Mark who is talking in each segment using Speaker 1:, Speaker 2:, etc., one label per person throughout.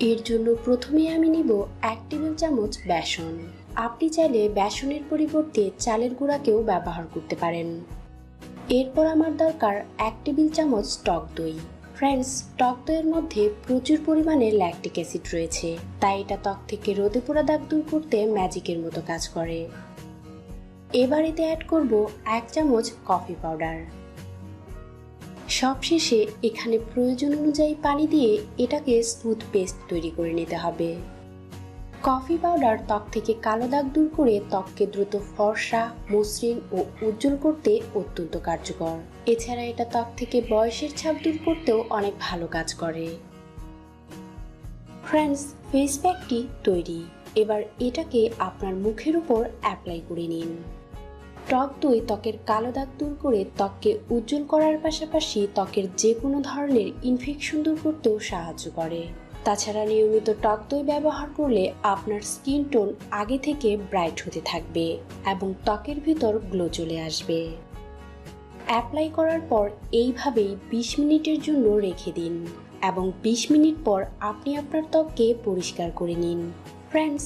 Speaker 1: এর জন্য প্রথমে আমি নিব এক টেবিল চামচ বেসন। আপনি চাইলে বেসনের পরিবর্তে চালের গুঁড়াকেও ব্যবহার করতে পারেন। এরপর আমার দরকার এক টেবিল চামচ টক দই। ফ্রেন্ডস, টক দইয়ের মধ্যে প্রচুর পরিমাণে ল্যাকটিক অ্যাসিড রয়েছে, তাই এটা ত্বক থেকে রোদে পোড়া দাগ দূর করতে ম্যাজিকের মতো কাজ করে। এবার এতে অ্যাড করব এক চামচ কফি পাউডার। সবশেষে এখানে প্রয়োজন অনুযায়ী পানি দিয়ে এটাকে স্মুথ পেস্ট তৈরি করে নিতে হবে। কফি পাউডার ত্বক থেকে কালো দাগ দূর করে ত্বককে দ্রুত ফর্সা, মসৃণ ও উজ্জ্বল করতে অত্যন্ত কার্যকর। এছাড়া এটা ত্বক থেকে বয়সের ছাপ দূর করতেও অনেক ভালো কাজ করে। ফ্রেন্ডস ফেস প্যাকটি তৈরি। এবার এটাকে আপনার মুখের উপর অ্যাপ্লাই করে নিন। টক দই ত্বকের কালো দাগ দূর করে ত্বককে উজ্জ্বল করার পাশাপাশি ত্বকের যে কোনো ধরনের ইনফেকশন দূর করতেও সাহায্য করে। তাছাড়া নিয়মিত টক দই ব্যবহার করলে আপনার স্কিন টোন আগে থেকে ব্রাইট হতে থাকবে এবং ত্বকের ভিতর গ্লো চলে আসবে। অ্যাপ্লাই করার পর এইভাবেই বিশ মিনিটের জন্য রেখে দিন এবং বিশ মিনিট পর আপনি আপনার ত্বককে পরিষ্কার করে নিন। ফ্রেন্ডস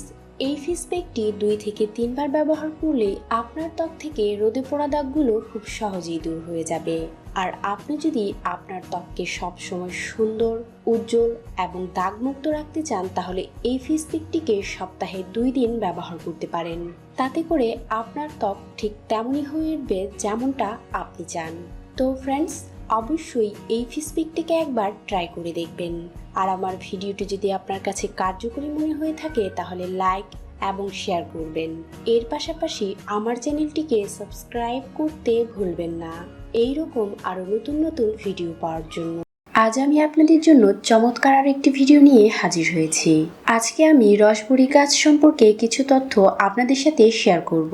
Speaker 1: এই ফেস প্যাকটি দুই থেকে তিনবার ব্যবহার করলে আপনার ত্বক থেকে রোদে পোড়া দাগগুলো খুব সহজেই দূর হয়ে যাবে। আর আপনি যদি আপনার ত্বককে সবসময় সুন্দর, উজ্জ্বল এবং দাগমুক্ত রাখতে চান, তাহলে এই ফেস প্যাকটিকে সপ্তাহে দুই দিন ব্যবহার করতে পারেন। তাতে করে আপনার ত্বক ঠিক তেমনই হয়ে উঠবে যেমনটা আপনি চান। তো ফ্রেন্ডস অবশ্যই এই ফিসপিকটিকে একবার ট্রাই করে দেখবেন। আর আমার ভিডিওটি যদি আপনার কাছে কার্যকরী মনে হয়ে থাকে, তাহলে লাইক এবং শেয়ার করবেন। এর পাশাপাশি আমার চ্যানেলটিকে সাবস্ক্রাইব করতে ভুলবেন না। এইরকম আরও নতুন নতুন ভিডিও পাওয়ার জন্য। আজ আমি আপনাদের জন্য চমৎকার আর একটি ভিডিও নিয়ে হাজির হয়েছি। আজকে আমি রসবুড়ি গাছ সম্পর্কে কিছু তথ্য আপনাদের সাথে শেয়ার করব।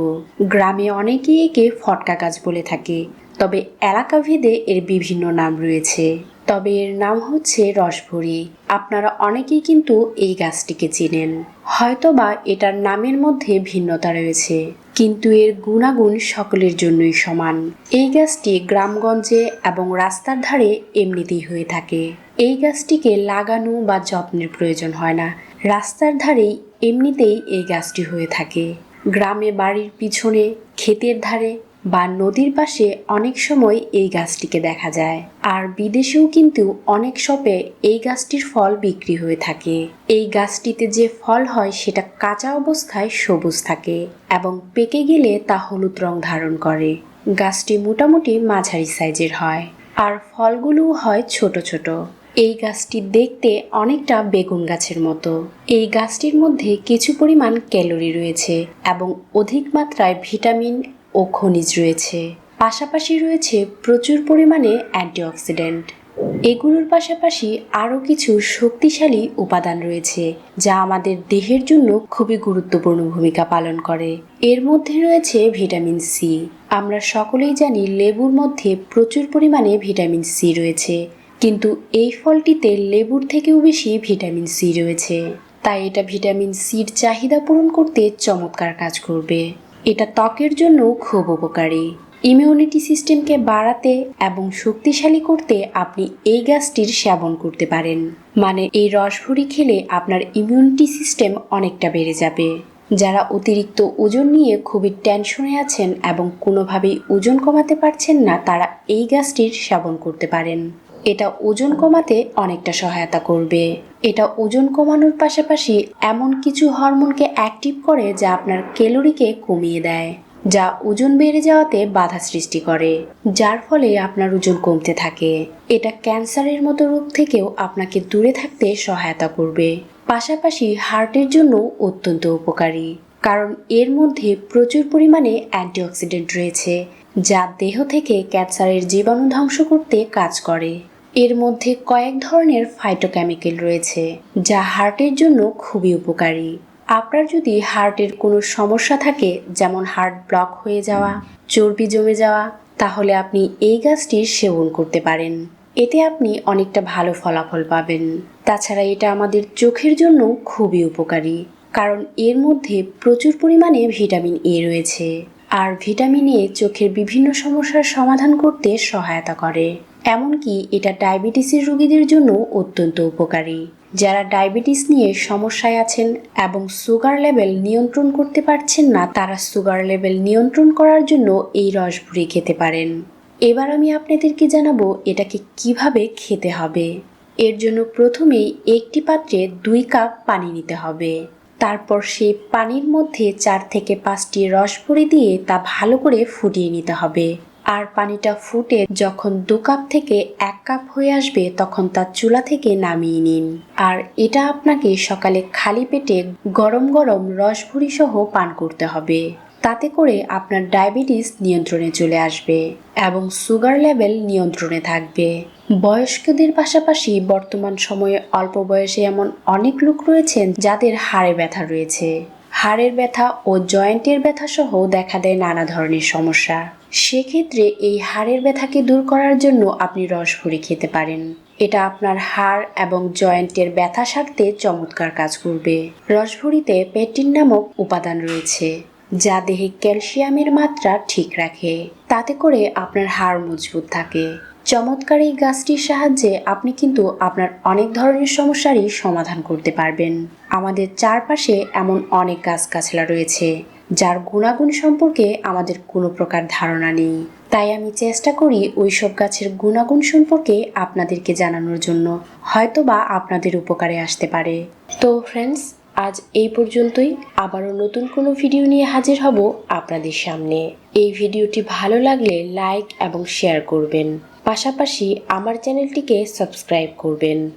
Speaker 1: গ্রামে অনেকেই একে ফটকা গাছ বলে থাকে, তবে এলাকা ভেদে এর বিভিন্ন নাম রয়েছে। তবে এর নাম হচ্ছে রসভরি। আপনারা অনেকেই কিন্তু এই গাছটিকে চেনেন। হয়তোবা এটার নামের মধ্যে ভিন্নতা রয়েছে, কিন্তু এর গুণাগুণ সকলের জন্যই সমান। এই গাছটি গ্রামগঞ্জে এবং রাস্তার ধারে এমনিতেই হয়ে থাকে। এই গাছটিকে লাগানো বা যত্নের প্রয়োজন হয় না। রাস্তার ধারেই এমনিতেই এই গাছটি হয়ে থাকে। গ্রামে বাড়ির পিছনে, ক্ষেতের ধারে বা নদীর পাশে অনেক সময় এই গাছটিকে দেখা যায়। আর বিদেশেও কিন্তু অনেক শপে এই গাছটির ফল বিক্রি হয়ে থাকে। এই গাছটিতে যে ফল হয় সেটা কাঁচা অবস্থায় সবুজ থাকে এবং পেকে গেলে তা হলুদ রং ধারণ করে। গাছটি মোটামুটি মাঝারি সাইজের হয় আর ফলগুলোও হয় ছোট ছোট। এই গাছটি দেখতে অনেকটা বেগুন গাছের মতো। এই গাছটির মধ্যে কিছু পরিমাণ ক্যালোরি রয়েছে এবং অধিক মাত্রায় ভিটামিন ও খনিজ রয়েছে। পাশাপাশি রয়েছে প্রচুর পরিমাণে অ্যান্টিঅক্সিডেন্ট। এগুলোর পাশাপাশি আরও কিছু শক্তিশালী উপাদান রয়েছে, যা আমাদের দেহের জন্য খুবই গুরুত্বপূর্ণ ভূমিকা পালন করে। এর মধ্যে রয়েছে ভিটামিন সি। আমরা সকলেই জানি লেবুর মধ্যে প্রচুর পরিমাণে ভিটামিন সি রয়েছে, কিন্তু এই ফলটিতে লেবুর থেকেও বেশি ভিটামিন সি রয়েছে। তাই এটা ভিটামিন সির চাহিদা পূরণ করতে চমৎকার কাজ করবে। এটা ত্বকের জন্য খুব উপকারী। ইমিউনিটি সিস্টেমকে বাড়াতে এবং শক্তিশালী করতে আপনি এই গাছটির সেবন করতে পারেন। মানে এই রসভরি খেলে আপনার ইমিউনিটি সিস্টেম অনেকটা বেড়ে যাবে। যারা অতিরিক্ত ওজন নিয়ে খুবই টেনশনে আছেন এবং কোনোভাবেই ওজন কমাতে পারছেন না, তারা এই গাছটির সেবন করতে পারেন। এটা ওজন কমাতে অনেকটা সহায়তা করবে। এটা ওজন কমানোর পাশাপাশি এমন কিছু হরমোনকে অ্যাক্টিভ করে যা আপনার ক্যালোরিকে কমিয়ে দেয়, যা ওজন বেড়ে যাওয়াতে বাধা সৃষ্টি করে, যার ফলে আপনার ওজন কমতে থাকে। এটা ক্যান্সারের মতো রোগ থেকেও আপনাকে দূরে থাকতে সহায়তা করবে। পাশাপাশি হার্টের জন্য অত্যন্ত উপকারী, কারণ এর মধ্যে প্রচুর পরিমাণে অ্যান্টিঅক্সিডেন্ট রয়েছে, যা দেহ থেকে ক্যান্সারের জীবাণু ধ্বংস করতে কাজ করে। এর মধ্যে কয়েক ধরনের ফাইটোকেমিক্যাল রয়েছে, যা হার্টের জন্য খুবই উপকারী। আপনার যদি হার্টের কোনো সমস্যা থাকে, যেমন হার্ট ব্লক হয়ে যাওয়া, চর্বি জমে যাওয়া, তাহলে আপনি এই গাছটির সেবন করতে পারেন। এতে আপনি অনেকটা ভালো ফলাফল পাবেন। তাছাড়া এটা আমাদের চোখের জন্য খুবই উপকারী, কারণ এর মধ্যে প্রচুর পরিমাণে ভিটামিন এ রয়েছে, আর ভিটামিন এ চোখের বিভিন্ন সমস্যার সমাধান করতে সহায়তা করে। এমনকি এটা ডায়াবেটিসের রোগীদের জন্য অত্যন্ত উপকারী। যারা ডায়াবেটিস নিয়ে সমস্যায় আছেন এবং সুগার লেভেল নিয়ন্ত্রণ করতে পারছেন না, তারা সুগার লেভেল নিয়ন্ত্রণ করার জন্য এই রসভুড়ি খেতে পারেন। এবার আমি আপনাদেরকে জানাব এটাকে কীভাবে খেতে হবে। এর জন্য প্রথমেই একটি পাত্রে দুই কাপ পানি নিতে হবে। তারপর সেই পানির মধ্যে চার থেকে পাঁচটি রসভুড়ি দিয়ে তা ভালো করে ফুটিয়ে নিতে হবে। আর পানিটা ফুটে যখন দু কাপ থেকে এক কাপ হয়ে আসবে, তখন তা চুলা থেকে নামিয়ে নিন। আর এটা আপনাকে সকালে খালি পেটে গরম গরম রসভুড়ি সহ পান করতে হবে। তাতে করে আপনার ডায়াবেটিস নিয়ন্ত্রণে চলে আসবে এবং সুগার লেভেল নিয়ন্ত্রণে থাকবে। বয়স্কদের পাশাপাশি বর্তমান সময়ে অল্প বয়সে এমন অনেক লোক রয়েছেন যাদের হাড়ে ব্যথা রয়েছে। হাড়ের ব্যথা ও জয়েন্টের ব্যথা সহ দেখা দেয় নানা ধরনের সমস্যা। সেক্ষেত্রে এই হাড়ের ব্যথাকে দূর করার জন্য আপনি রসভুড়ি খেতে পারেন। এটা আপনার হাড় এবং জয়েন্টের ব্যথা সারতে চমৎকার কাজ করবে। রসভুড়িতে পেটিন নামক উপাদান রয়েছে, যা দেহে ক্যালসিয়ামের মাত্রা ঠিক রাখে। তাতে করে আপনার হাড় মজবুত থাকে। চমৎকার এই গাছটির সাহায্যে আপনি কিন্তু আপনার অনেক ধরনের সমস্যারই সমাধান করতে পারবেন। আমাদের চারপাশে এমন অনেক গাছগাছলা রয়েছে যার গুণাগুণ সম্পর্কে আমাদের কোনো প্রকার ধারণা নেই। তাই আমি চেষ্টা করি ওইসব গাছের গুণাগুণ সম্পর্কে আপনাদেরকে জানানোর জন্য, হয়তোবা আপনাদের উপকারে আসতে পারে। তো ফ্রেন্ডস আজ এই পর্যন্তই। আবারও নতুন কোনো ভিডিও নিয়ে হাজির হব আপনাদের সামনে। এই ভিডিওটি ভালো লাগলে লাইক এবং শেয়ার করবেন। পাশাপাশি আমার চ্যানেলটিকে সাবস্ক্রাইব করবেন।